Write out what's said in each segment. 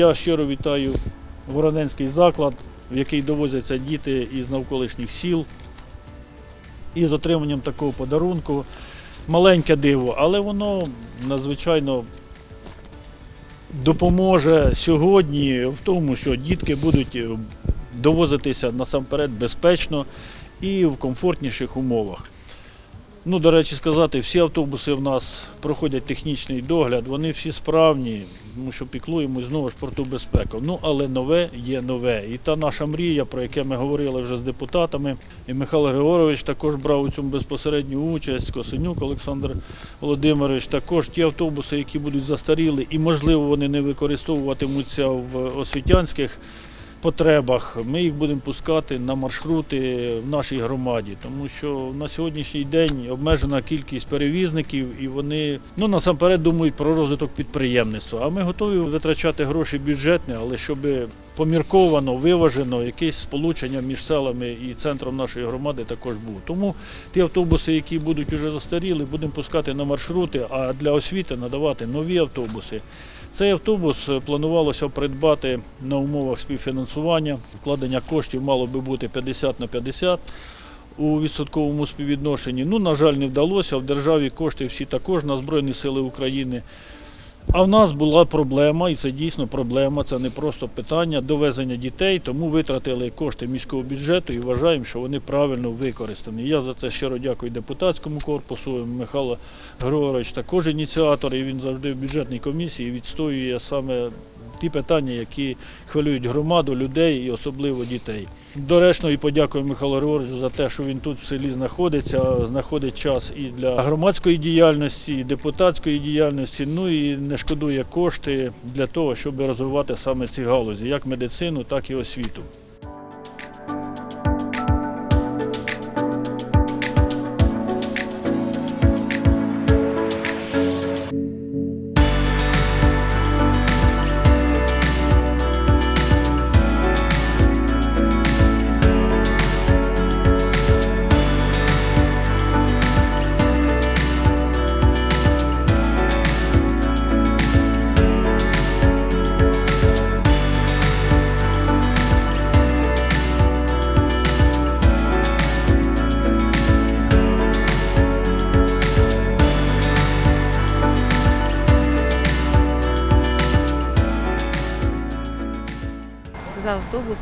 Я щиро вітаю Вороненський заклад, в який довозяться діти із навколишніх сіл. І з отриманням такого подарунку. Маленьке диво, але воно надзвичайно допоможе сьогодні в тому, що дітки будуть е, довозитися насамперед безпечно і в комфортніших умовах. Ну, до речі, сказати, всі автобуси в нас проходять технічний догляд, вони всі справні, тому що піклуємось знову ж про ту безпеку. Ну, але нове є нове. І та наша мрія, про яку ми говорили вже з депутатами, і Михайло Григорович також брав у цьому безпосередню участь, Косинюк Олександр Володимирович, також ті автобуси, які будуть застаріли, і можливо вони не використовуватимуться в освітянських потребах, ми їх будемо пускати на маршрути в нашій громаді, тому що на сьогоднішній день обмежена кількість перевізників і вони ну насамперед думають про розвиток підприємництва. А ми готові витрачати гроші бюджетні, але щоб помірковано, виважено, якесь сполучення між селами і центром нашої громади також було. Тому ті автобуси, які будуть вже застаріли, будемо пускати на маршрути, а для освіти надавати нові автобуси. Цей автобус е, планувалося придбати на умовах співфінансування. Вкладення коштів мало би бути 50 на 50 у відсотковому співвідношенні. Ну, на жаль, не вдалося. В державі кошти всі також на Збройні Сили України. А в нас була проблема, і це дійсно проблема, це не просто питання довезення дітей, тому витратили кошти міського бюджету і вважаємо, що вони правильно використані. Я за це щиро дякую депутатському корпусу. Михайло Григорович також ініціатор, і він завжди в бюджетній комісії відстоює саме ті питання, які хвилюють громаду, людей і особливо дітей. Доречно і подякую Михайлу Григоровичу за те, що він тут в селі знаходиться, знаходить час і для громадської діяльності, і депутатської діяльності, ну і не шкодує кошти для того, щоб розвивати саме ці галузі, як медицину, так і освіту.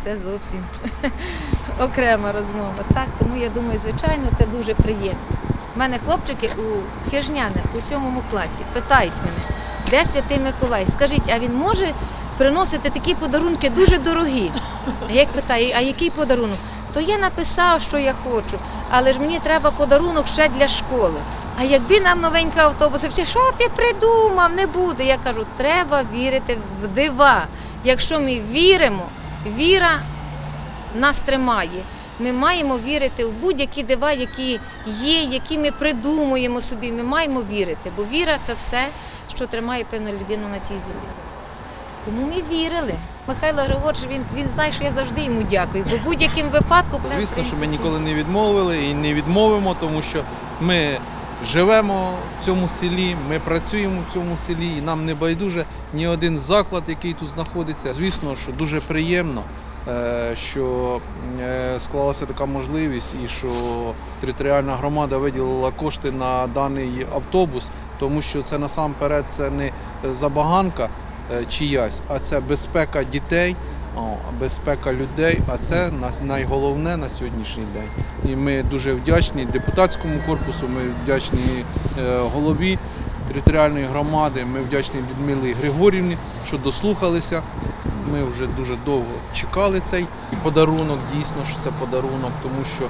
Це зовсім окрема розмова. Так, тому я думаю, звичайно, це дуже приємно. У мене хлопчики у Хижняне у сьомому класі питають мене, де святий Миколай? Скажіть, а він може приносити такі подарунки дуже дорогі? Я їх питаю, а який подарунок? То я написав, що я хочу, але ж мені треба подарунок ще для школи. А якби нам новенький автобус, чи що ти придумав, не буде. Я кажу, треба вірити в дива. Якщо ми віримо, віра нас тримає. Ми маємо вірити в будь-які дива, які є, які ми придумуємо собі. Ми маємо вірити, бо віра це все, що тримає певну людину на цій землі. Тому ми вірили. Михайло Григорович, він, він знає, що я завжди йому дякую, бо в будь-якому випадку Звісно, що ми ніколи не відмовили і не відмовимо, тому що ми живемо в цьому селі, ми працюємо в цьому селі, і нам не байдуже ні один заклад, який тут знаходиться. Звісно, що дуже приємно, е, що е, склалася така можливість і що територіальна громада виділила кошти на даний автобус, тому що це насамперед це не забаганка е, чиясь, а це безпека дітей. Безпека людей, а це на- найголовне на сьогоднішній день. І ми дуже вдячні депутатському корпусу, ми вдячні е, голові територіальної громади, ми вдячні Людмилі Григорівні, що дослухалися. Ми вже дуже довго чекали цей подарунок, дійсно, що це подарунок, тому що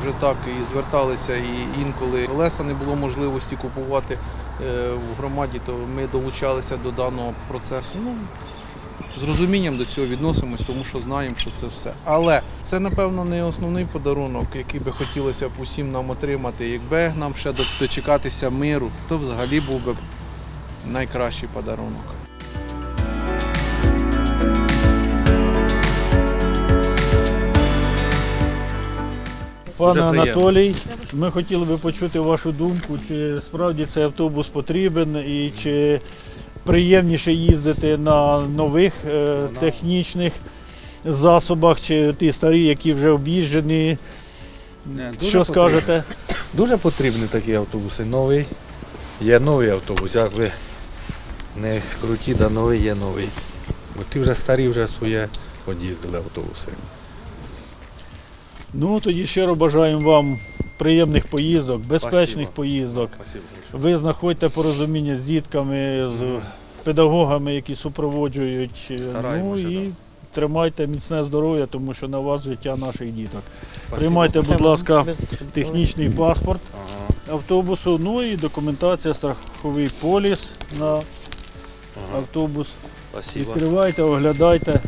вже так і зверталися, і інколи колеса не було можливості купувати е, в громаді, то ми долучалися до даного процесу. Ну, з розумінням до цього відносимось, тому що знаємо, що це все. Але це, напевно, не основний подарунок, який би хотілося б усім нам отримати. Якби нам ще дочекатися миру, то взагалі був би найкращий подарунок. Пане Анатолій, ми хотіли би почути вашу думку, чи справді цей автобус потрібен і чи приємніше їздити на нових е, технічних засобах, чи ті старі, які вже об'їжджені. Що дуже скажете? Дуже потрібні такі автобуси. Новий. Є новий автобус, як ви не круті, да новий є новий. Бо ті вже старі вже своє од'їздили автобуси. Ну тоді щиро бажаємо вам приємних поїздок, безпечних Спасибо. поїздок. Спасибо большое. Ви знаходьте порозуміння з дітками, з педагогами, які супроводжують. е, Ну Стараємося, і да. тримайте міцне здоров'я, тому що на вас життя наших діток. Спасибо. Приймайте, будь ласка, технічний паспорт Ага, автобусу, ну і документація, страховий поліс на ага. автобус. Спасибо. Відкривайте, оглядайте.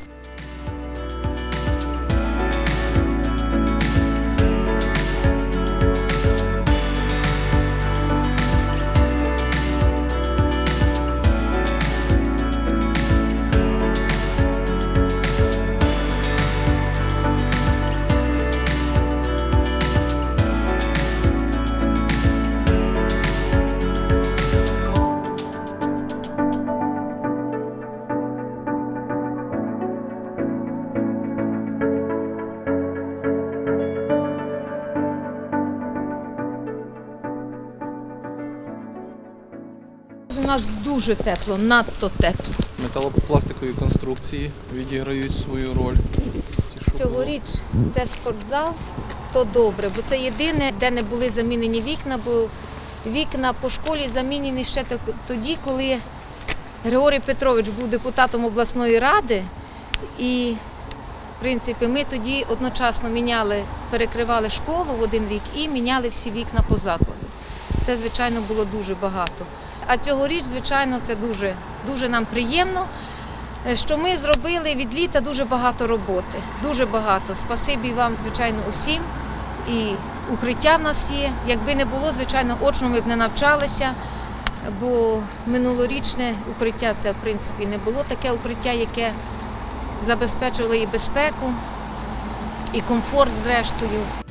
Дуже тепло, надто тепло. Металопластикові конструкції відіграють свою роль. Цьогоріч це спортзал, то добре, бо це єдине, де не були замінені вікна, бо вікна по школі замінені ще тоді, коли Григорій Петрович був депутатом обласної ради. І, в принципі, ми тоді одночасно міняли, перекривали школу в один рік і міняли всі вікна по закладу. Це, звичайно, було дуже багато. А цьогоріч, звичайно, це дуже, дуже нам приємно. Е, що ми зробили від літа дуже багато роботи. Дуже багато. Спасибі вам, звичайно, усім. І укриття в нас є. Якби не було, звичайно, очно ми б не навчалися, бо минулорічне укриття це в принципі не було таке укриття, яке забезпечувало і безпеку, і комфорт зрештою.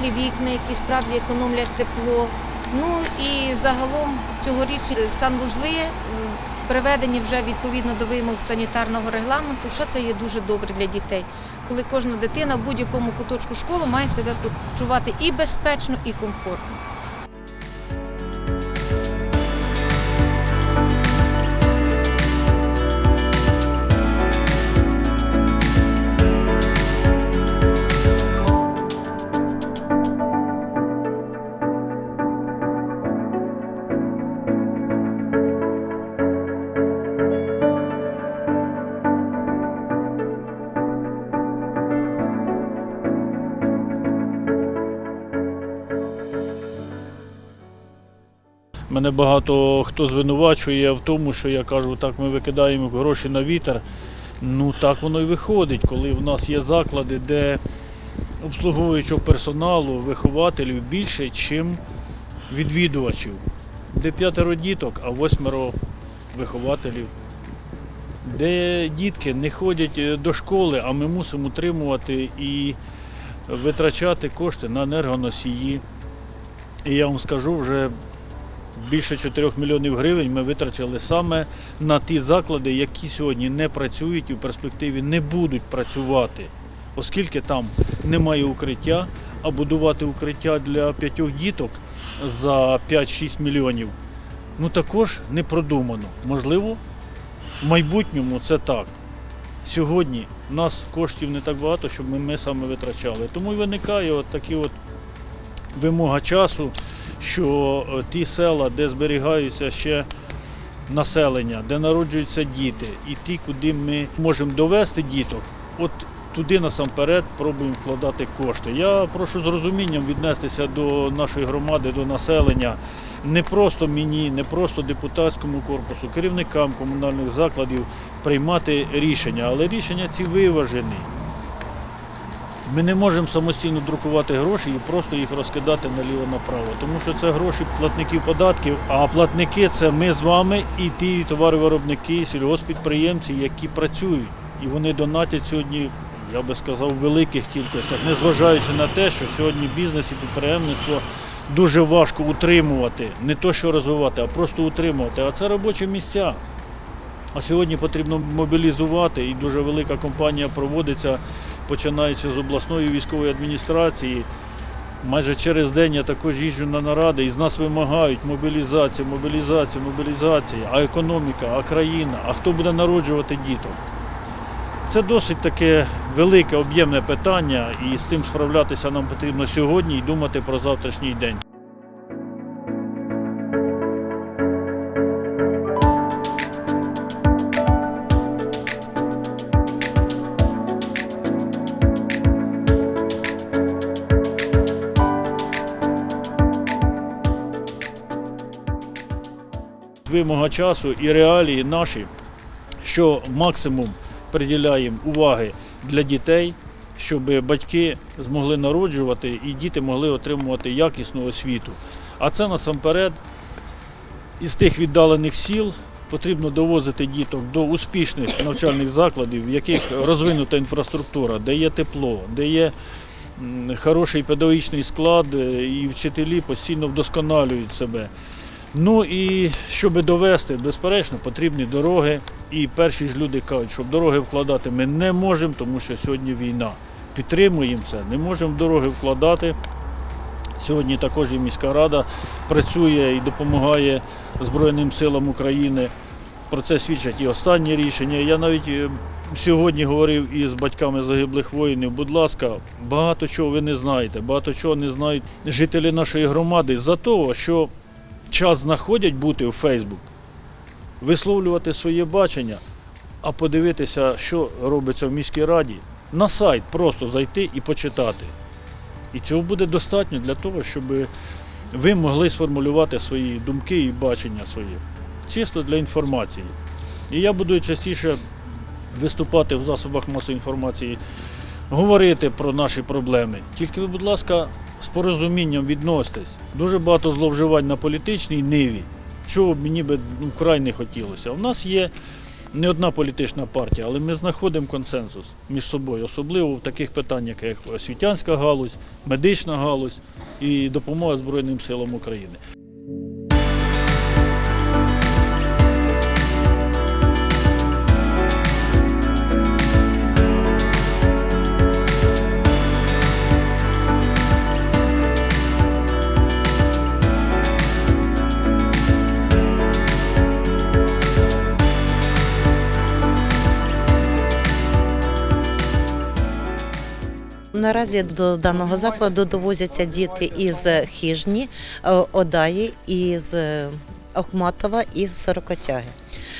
Теплі вікна, які справді економлять тепло. Ну і загалом цьогоріч санвузли приведені вже відповідно до вимог санітарного регламенту, що це є дуже добре для дітей. Коли кожна дитина в будь-якому куточку школи має себе почувати і безпечно, і комфортно. Мене багато хто звинувачує в тому, що я кажу, так ми викидаємо гроші на вітер. Ну так воно і виходить, коли в нас є заклади, де обслуговуючого персоналу, вихователів більше, ніж відвідувачів. Де п'ятеро діток, а восьмеро вихователів. Де дітки не ходять е, до школи, а ми мусимо утримувати і витрачати кошти на енергоносії. І я вам скажу, вже більше 4 мільйонів гривень ми витратили саме на ті заклади, які сьогодні не працюють і в перспективі не будуть працювати, оскільки там немає укриття, а будувати укриття для п'ятьох діток за 5-6 мільйонів ну також не продумано. Можливо, в майбутньому це так. Сьогодні в нас коштів не так багато, щоб ми, ми саме витрачали. Тому і виникає от такі от вимога часу, що е, ті села, де зберігаються ще населення, де народжуються діти, і ті, куди ми можемо довести діток, от туди насамперед пробуємо вкладати кошти. Я прошу з розумінням віднестися до нашої громади, до населення. Не просто мені, не просто депутатському корпусу, керівникам комунальних закладів приймати рішення, але рішення ці виважені. Ми не можемо самостійно друкувати гроші і просто їх розкидати наліво-направо, тому що це гроші платників податків, а платники це ми з вами і ті товаровиробники, сільгоспідприємці, які працюють. І вони донатять сьогодні, я би сказав, в великих кількостях, незважаючи на те, що сьогодні бізнес і підприємництво дуже важко утримувати, не то що розвивати, а просто утримувати. А це робочі місця. А сьогодні потрібно мобілізувати, і дуже велика компанія проводиться, починаючи з обласної військової адміністрації. Майже через день я також їжджу на наради і з нас вимагають мобілізація, мобілізація, мобілізація, а економіка, а країна, а хто буде народжувати діток. Це досить таке велике об'ємне питання, і з цим справлятися нам потрібно сьогодні і думати про завтрашній день. Вимога часу і реалії наші, що максимум приділяємо уваги для дітей, щоб батьки змогли народжувати і діти могли отримувати якісну освіту. А це насамперед із тих віддалених сіл потрібно довозити діток до успішних навчальних закладів, в яких розвинута інфраструктура, де є тепло, де є хороший педагогічний склад, е, і вчителі постійно вдосконалюють себе. Ну і щоб довести, безперечно, потрібні дороги. І перші ж люди кажуть, що в дороги вкладати ми не можемо, тому що сьогодні війна. Підтримуємо це, не можемо дороги вкладати. Сьогодні також і міська рада працює і допомагає Збройним силам України. Про це свідчать і останні рішення. Я навіть е, сьогодні говорив із батьками загиблих воїнів. Будь ласка, багато чого ви не знаєте, багато чого не знають жителі нашої громади за того, що час знаходять бути у Фейсбук, висловлювати своє бачення, а подивитися, що робиться в міській раді, на сайт просто зайти і почитати. І цього буде достатньо для того, щоб ви могли сформулювати свої думки і бачення свої. Чисто для інформації. І я буду частіше виступати в засобах масової інформації, говорити про наші проблеми. Тільки ви, будь ласка, порозумінням відноситись. Дуже багато зловживань на політичній ниві, чого мені би ну, вкрай не хотілося. У нас є не одна політична партія, але ми знаходимо консенсус між собою, особливо в таких питаннях, як освітянська галузь, медична галузь і допомога Збройним силам України. Наразі до даного закладу довозяться діти із Хижні, е, Одаї, із е, Охматова і Сорокотяги.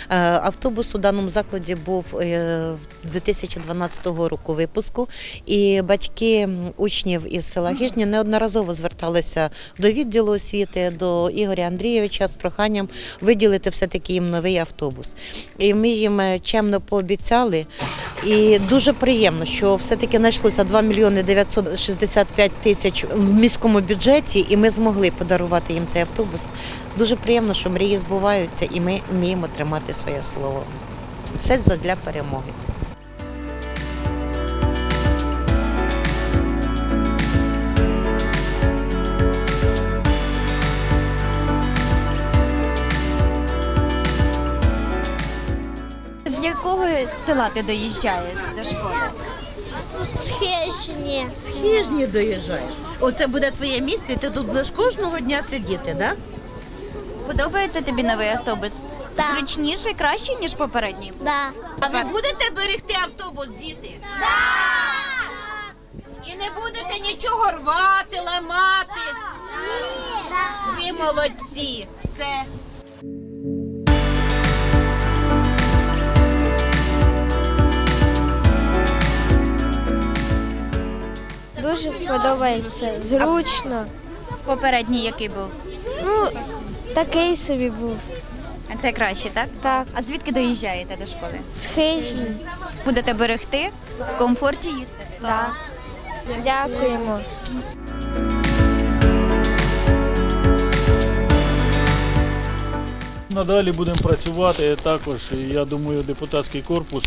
Е, Автобус у даному закладі був е, 2012 року випуску, і батьки учнів із села Гіжні неодноразово зверталися до відділу освіти, до Ігоря Андрійовича з проханням виділити все-таки їм новий автобус. І ми їм е, чемно пообіцяли. І дуже приємно, що все-таки знайшлося 2 мільйони 965 тисяч в міському бюджеті, і ми змогли подарувати їм цей автобус. Дуже приємно, що мрії збуваються, і ми вміємо тримати своє слово. Все задля перемоги. З якого села ти доїжджаєш до школи? Схищені. Хижні доїжджаєш. Оце буде твоє місце, і ти тут будеш кожного дня сидіти, так? Подобається тобі новий автобус? Так. Зручніший, кращий, ніж попередній? Да. А ви будете берегти автобус, діти? Так! І не будете нічого рвати, ламати. Ви молодці. Все. Дуже подобається, зручно. Попередній який був? Такий собі був. А це краще, так? Так, А звідки доїжджаєте до школи? схижні. Будете берегти, в комфорті їздити? Так. Дякуємо. Надалі будемо працювати також, я думаю, депутатський корпус.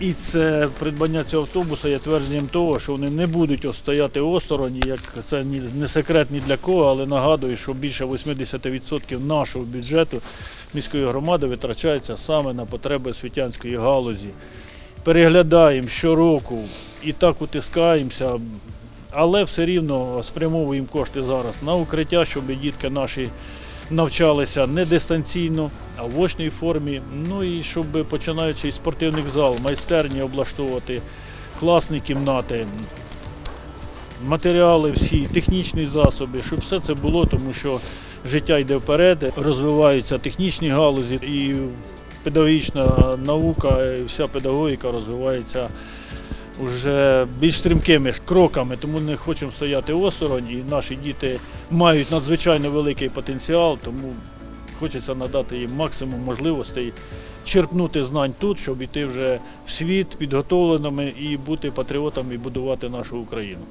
І це придбання цього автобуса є твердженням того, що вони не будуть стояти осторонь, як це не секрет ні для кого, але нагадую, що більше 80% нашого бюджету міської громади витрачається саме на потреби освітянської галузі. Переглядаємо щороку і так утискаємося, але все рівно спрямовуємо кошти зараз на укриття, щоб дітки наші навчалися не дистанційно, а в очній формі. Ну і щоб починаючи з спортивних зал, майстерні облаштовувати, класні кімнати, матеріали всі, технічні засоби, щоб все це було, тому що життя йде вперед, розвиваються технічні галузі і педагогічна наука, і вся педагогіка розвивається вже більш стрімкими кроками, тому не хочемо стояти осторонь, і наші діти мають надзвичайно великий потенціал, тому хочеться надати їм максимум можливостей черпнути знань тут, щоб йти вже в світ підготовленими і бути патріотами і будувати нашу Україну.